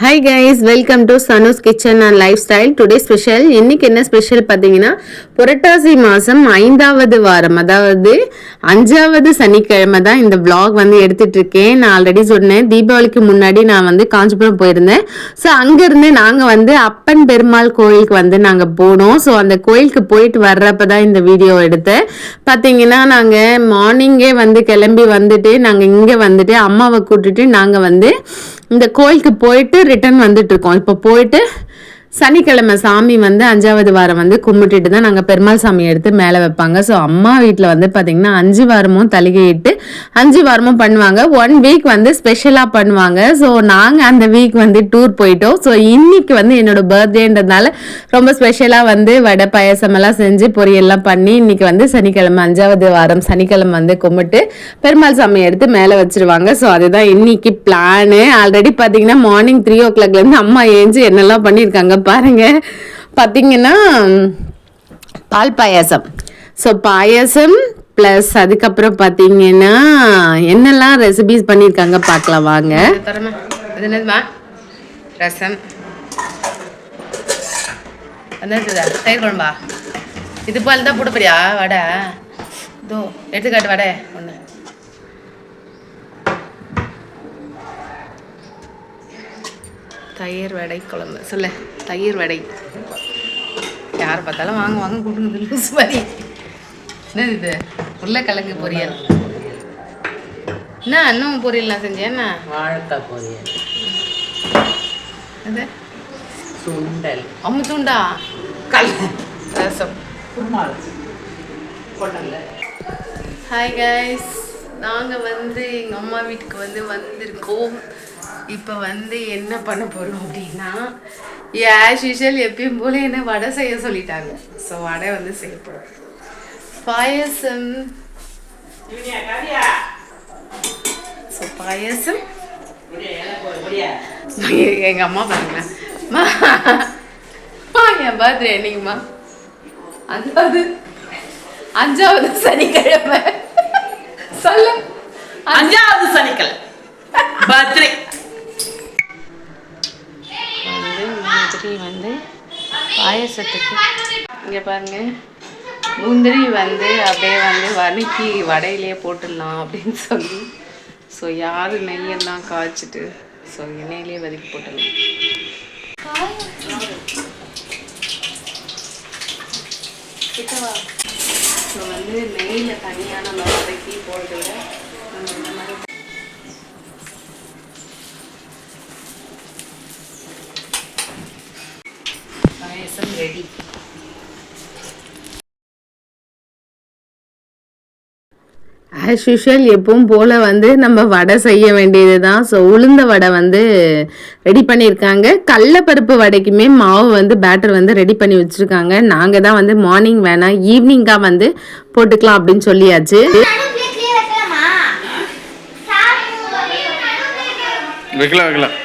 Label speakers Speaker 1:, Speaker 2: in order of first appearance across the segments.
Speaker 1: Hi guys welcome to Sanu's kitchen and lifestyle today special இன்னைக்கு என்ன special பார்த்தீங்கன்னா புரட்டாசி மாதம் ஐந்தாவது வாரம் அதாவது அஞ்சாவது சனிக்கிழமை தான் இந்த விளாக் வந்து எடுத்துட்டு இருக்கேன் நான் ஆல்ரெடி சொன்னேன் தீபாவளிக்கு முன்னாடி நான் வந்து காஞ்சிபுரம் போயிருந்தேன். ஸோ அங்கேருந்து நாங்கள் வந்து அப்பன் பெருமாள் கோயிலுக்கு வந்து நாங்கள் போனோம். ஸோ அந்த கோயிலுக்கு போயிட்டு வர்றப்ப தான் இந்த வீடியோ எடுத்தேன். பார்த்தீங்கன்னா நாங்கள் மார்னிங்கே வந்து கிளம்பி வந்துட்டு நாங்கள் இங்கே வந்துட்டு அம்மாவை கூட்டிட்டு நாங்கள் வந்து இந்த கோயிலுக்கு போயிட்டு ரிட்டர்ன் வந்துட்டு இருக்கோம். இப்போ போயிட்டு சனிக்கிழமை சாமி வந்து அஞ்சாவது வாரம் வந்து கும்பிட்டுட்டு தான் நாங்கள் பெருமாள் சாமி எடுத்து மேலே வைப்பாங்க. ஸோ அம்மா வீட்டில் வந்து பார்த்திங்கன்னா அஞ்சு வாரமும் தலுகையிட்டு அஞ்சு வாரமும் பண்ணுவாங்க. ஒன் வீக் வந்து ஸ்பெஷலாக பண்ணுவாங்க. ஸோ நாங்கள் அந்த வீக் வந்து டூர் போயிட்டோம். ஸோ இன்னைக்கு வந்து என்னோட பர்த்டேன்றதுனால ரொம்ப ஸ்பெஷலாக வந்து வடை பாயசமெல்லாம் செஞ்சு பொரியெல்லாம் பண்ணி இன்னைக்கு வந்து சனிக்கிழமை அஞ்சாவது வாரம் சனிக்கிழமை வந்து கும்பிட்டு பெருமாள் சாமி எடுத்து மேலே வச்சிருவாங்க. ஸோ அதுதான் இன்னைக்கு பிளானு ஆல்ரெடி பார்த்தீங்கன்னா மார்னிங் த்ரீ ஓ கிளாக்லேருந்து அம்மா ஏஞ்சி என்னெல்லாம் பண்ணியிருக்காங்க. பாருங்க. பார்த்தீங்கன்னா பால் பாயாசம். ஸோ பாயாசம் ப்ளஸ் அதுக்கப்புறம் பார்த்தீங்கன்னா என்னெல்லாம் ரெசிபிஸ் பண்ணியிருக்காங்க பார்க்கலாம் வாங்க.
Speaker 2: அது என்னதுமா? ரசம். தயிர் குழம்பா? இது போல் தான் போட வடை? இதோ எடுத்துக்காட்டு வடை. ஒன்று தயிர் வடை குழம்பு. சொல்லு தயிர் வடை. யார் பார்த்தாலும் வாங்க வாங்க கூட்டுங்க லூஸ் மாதிரி என்னது இது? உருளைக்கிழங்கு பொரியல். என்ன இன்னும் பொரியல்லாம் செஞ்சேன்
Speaker 3: வாழைக்காய் பொரியல்.
Speaker 2: அது
Speaker 3: சுண்டல்.
Speaker 2: அம்முத்துண்டா கல். ரசம். ஹாய் கைஸ் நாங்கள் வந்து எங்கள் அம்மா வீட்டுக்கு வந்து வந்திருக்கோம். இப்போ வந்து என்ன பண்ண போகிறோம் அப்படின்னா ஆஸ் யூஷுவல் எப்பயும் போல என்ன வடை செய்ய சொல்லிட்டாங்க. ஸோ வடை வந்து செய்ய போகிறோம் பாயசம். ஸோ பாயசம். எங்கள் அம்மா பாருங்களேன் என் பர்த்டே என்னைக்குமா அஞ்சாவது அஞ்சாவது சனிக்கிழமை. சொல்லு.
Speaker 3: அஞ்சாவது சனிக்கிழமை. பர்த்டே
Speaker 2: வந்து முந்திரி வந்து பாயசத்துக்கு. இங்கே பாருங்க. முந்திரி வந்து அப்படியே வந்து வதக்கி வடையிலே போட்டுடலாம் அப்படின்னு சொல்லி. ஸோ யார் நெய்யெல்லாம் காய்ச்சிட்டு ஸோ எண்ணெயிலே வதக்கி போட்டுடலாம். ஸோ வந்து நெய்யில் தனியாக நம்ம வதக்கி போடுறத பாயசம் ரெடி
Speaker 1: ஆஸ் யூஷுவல் எப்பவும் போல் வந்து நம்ம வடை செய்ய வேண்டியது தான் ஸோ உளுந்த வடை வந்து ரெடி பண்ணியிருக்காங்க. கடலப்பருப்பு வடைக்குமே மாவு வந்து பேட்டர் வந்து ரெடி பண்ணி வச்சுருக்காங்க. நாங்கள் தான் வந்து மார்னிங் வேணாம் ஈவினிங்காக வந்து போட்டுக்கலாம் அப்படின்னு சொல்லியாச்சு.
Speaker 4: வைக்கலாம் வைக்கலாம்.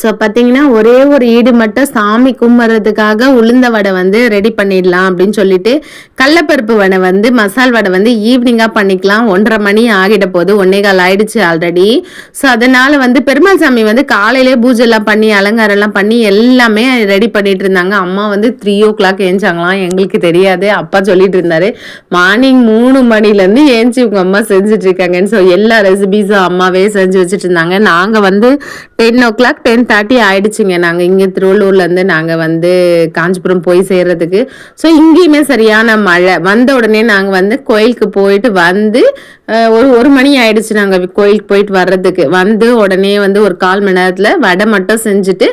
Speaker 1: ஸோ பார்த்தீங்கன்னா ஒரே ஒரு ஈடு மட்டும் சாமி கும்பிட்றதுக்காக உளுந்த வடை வந்து ரெடி பண்ணிடலாம் அப்படின்னு சொல்லிட்டு கடலப்பருப்பு வடை வந்து மசால் வடை வந்து ஈவினிங்காக பண்ணிக்கலாம். ஒன்றரை மணி ஆகிட போது ஒன்னே கால் ஆயிடுச்சு ஆல்ரெடி ஸோ அதனால வந்து பெருமாள் சாமி வந்து காலையிலே பூஜைலாம் பண்ணி அலங்காரம்லாம் பண்ணி எல்லாமே ரெடி பண்ணிட்டு இருந்தாங்க. அம்மா வந்து த்ரீ ஓ கிளாக் ஏஞ்சாங்களாம். எங்களுக்கு தெரியாது. அப்பா சொல்லிட்டு இருந்தாரு மார்னிங் மூணு மணிலேருந்து ஏஞ்சி உங்கள் அம்மா செஞ்சுட்டு இருக்காங்கன்னு. ஸோ எல்லா ரெசிபீஸும் அம்மாவே செஞ்சு வச்சுட்டு இருந்தாங்க. நாங்கள் வந்து ten o'clock ten thirty ஆயிடுச்சுங்க. நாங்கள் இங்கே திருவள்ளூர்லேருந்து நாங்கள் வந்து காஞ்சிபுரம் போய் சேர்றதுக்கு. ஸோ இங்கேயுமே சரியான மழை. வந்த உடனே நாங்கள் வந்து கோயிலுக்கு போயிட்டு வந்து ஒரு ஒரு மணி ஆயிடுச்சு நாங்கள் கோயிலுக்கு போயிட்டு வர்றதுக்கு. வந்து உடனே வந்து ஒரு கால் மணி நேரத்தில் வடை மட்டும் செஞ்சுட்டு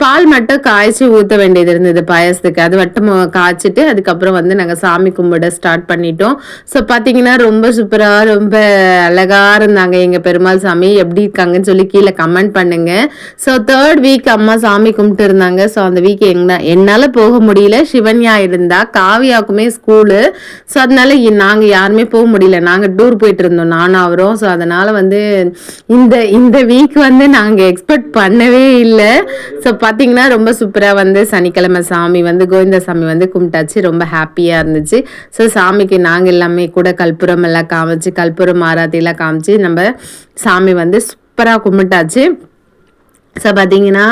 Speaker 1: பால் மட்டும் காய்ச்சி ஊற்ற வேண்டியது இருந்தது பாயசத்துக்கு. அது வட்டம் காய்ச்சிட்டு அதுக்கப்புறம் வந்து நாங்கள் சாமி கும்பிட ஸ்டார்ட் பண்ணிட்டோம். ஸோ பார்த்தீங்கன்னா ரொம்ப சூப்பராக ரொம்ப அழகாக இருந்தாங்க எங்கள் பெருமாள் சாமி. எப்படி இருக்காங்கன்னு சொல்லி கீழே கமெண்ட் பண்ணுங்க. ஸோ தேர்ட் வீக் அம்மா சாமி கும்பிட்டு இருந்தாங்க. ஸோ அந்த வீக் எங்க என்னால் போக முடியல. சிவன்யா இருந்தா காவியாவுக்குமே ஸ்கூலு ஸோ அதனால நாங்கள் யாருமே போக முடியல. நாங்கள் டூர் போயிட்டு இருந்தோம். நானும் அவரும். ஸோ அதனால வந்து இந்த இந்த வீக் வந்து நாங்கள் எக்ஸ்பெக்ட் பண்ணவே இல்லை. ஸோ பார்த்தீங்கன்னா ரொம்ப சூப்பராக வந்து சனிக்கிழமை சாமி வந்து கோவிந்த சாமி வந்து கும்பிட்டாச்சு. ரொம்ப ஹாப்பியாக இருந்துச்சு. ஸோ சாமிக்கு நாங்கள் எல்லாமே கூட கற்பூரம் எல்லாம் காமிச்சு கற்பூரம் ஆராத்தி எல்லாம் காமிச்சு நம்ம சாமி வந்து சூப்பராக கும்பிட்டாச்சு. ஸோ பார்த்தீங்கன்னா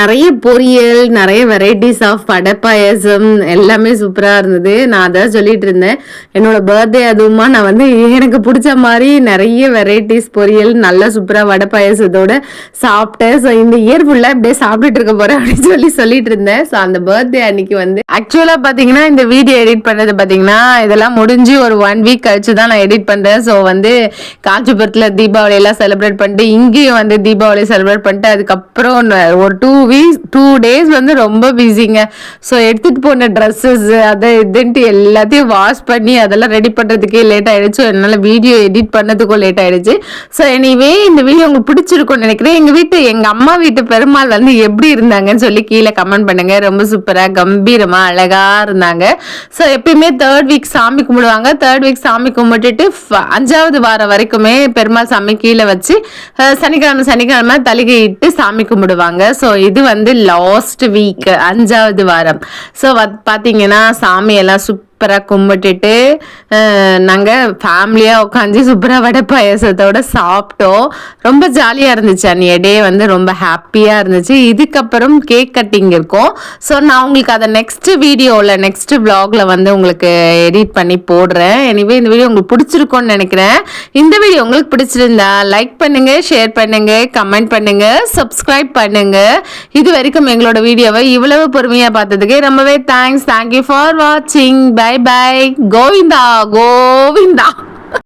Speaker 1: நிறைய பொரியல் நிறைய வெரைட்டிஸ் ஆஃப் வடை எல்லாமே சூப்பராக இருந்தது. நான் அதான் சொல்லிட்டு இருந்தேன். என்னோட பர்த்டே அதுவுமா நான் வந்து எனக்கு பிடிச்ச மாதிரி நிறைய வெரைட்டிஸ் பொரியல் நல்லா சூப்பராக வடை சாப்பிட்டேன். ஸோ இந்த இயர் ஃபுல்லாக இப்படியே சாப்பிட்டுட்டு இருக்க போகிறேன் அப்படின்னு சொல்லி சொல்லிட்டு இருந்தேன். ஸோ அந்த பர்த்டே அன்னைக்கு வந்து ஆக்சுவலாக பார்த்தீங்கன்னா இந்த வீடியோ எடிட் பண்ணது பார்த்தீங்கன்னா இதெல்லாம் முடிஞ்சு ஒரு ஒன் வீக் கழிச்சு தான் நான் எடிட் பண்ணுறேன் ஸோ வந்து காஞ்சிபுரத்தில் தீபாவளியெல்லாம் செலிப்ரேட் பண்ணிட்டு இங்கேயும் வந்து தீபாவளி செலிப்ரேட் பண்ணிட்டு அதுக்கப்புறம் ஒரு டூ வீக்ஸ் டூ டேஸ் வந்து ரொம்ப பிஸிங்க ஸோ எடுத்துகிட்டு போன ட்ரெஸ்ஸஸ் அதை இதுன்ட்டு எல்லாத்தையும் வாஷ் பண்ணி அதெல்லாம் ரெடி பண்ணுறதுக்கே லேட் ஆயிடுச்சு. என்னால் வீடியோ எடிட் பண்ணதுக்கும் லேட் ஆயிடுச்சு. ஸோ எனிவே இந்த வீடியோ உங்களுக்கு பிடிச்சிருக்கும்னு நினைக்கிறேன். எங்கள் வீட்டு எங்கள் அம்மா வீட்டு பெருமாள் வந்து எப்படி இருந்தாங்கன்னு சொல்லி கீழே கமெண்ட் பண்ணுங்க. ரொம்ப சூப்பராக கம்பீரமாக அழகாக இருந்தாங்க. ஸோ எப்பயுமே தேர்ட் வீக் சாமி கும்பிடுவாங்க. தேர்ட் வீக் சாமி கும்பிட்டுட்டு ஃப- அஞ்சாவது வாரம் வரைக்குமே பெருமாள் சாமி கீழே வச்சு சனிக்கிழமை சனிக்கிழமை தலிகை இட்டு சாமி கும்பிடுவாங்க. ஸோ இது வந்து லாஸ்ட் வீக் அஞ்சாவது வாரம். ஸோ பார்த்தீங்கன்னா சாமியெல்லாம் சூப்பராக கும்பிட்டுட்டு நாங்கள் ஃபேமிலியாக உட்காந்து சூப்பராக வடை பாயசத்தோட சாப்பிட்டோம். ரொம்ப ஜாலியாக இருந்துச்சு அன்றைய டே வந்து ரொம்ப ஹாப்பியாக இருந்துச்சு. இதுக்கப்புறம் கேக் கட்டிங் இருக்கும். ஸோ நான் உங்களுக்கு அதை நெக்ஸ்ட் வீடியோவில் நெக்ஸ்ட் vlogல வந்து உங்களுக்கு எடிட் பண்ணி போடுறேன். எனிவே இந்த வீடியோ உங்களுக்கு பிடிச்சிருக்கோன்னு நினைக்கிறேன். இந்த வீடியோ உங்களுக்கு பிடிச்சிருந்தா லைக் பண்ணுங்கள் ஷேர் பண்ணுங்கள் கமெண்ட் பண்ணுங்கள் சப்ஸ்கிரைப் பண்ணுங்கள் இது வரைக்கும் எங்களோட வீடியோவை இவ்வளவு பொறுமையாக பார்த்ததுக்கு ரொம்பவே தேங்க்ஸ் தேங்க்யூ ஃபார் வாட்சிங் bye bye bye Govinda Govinda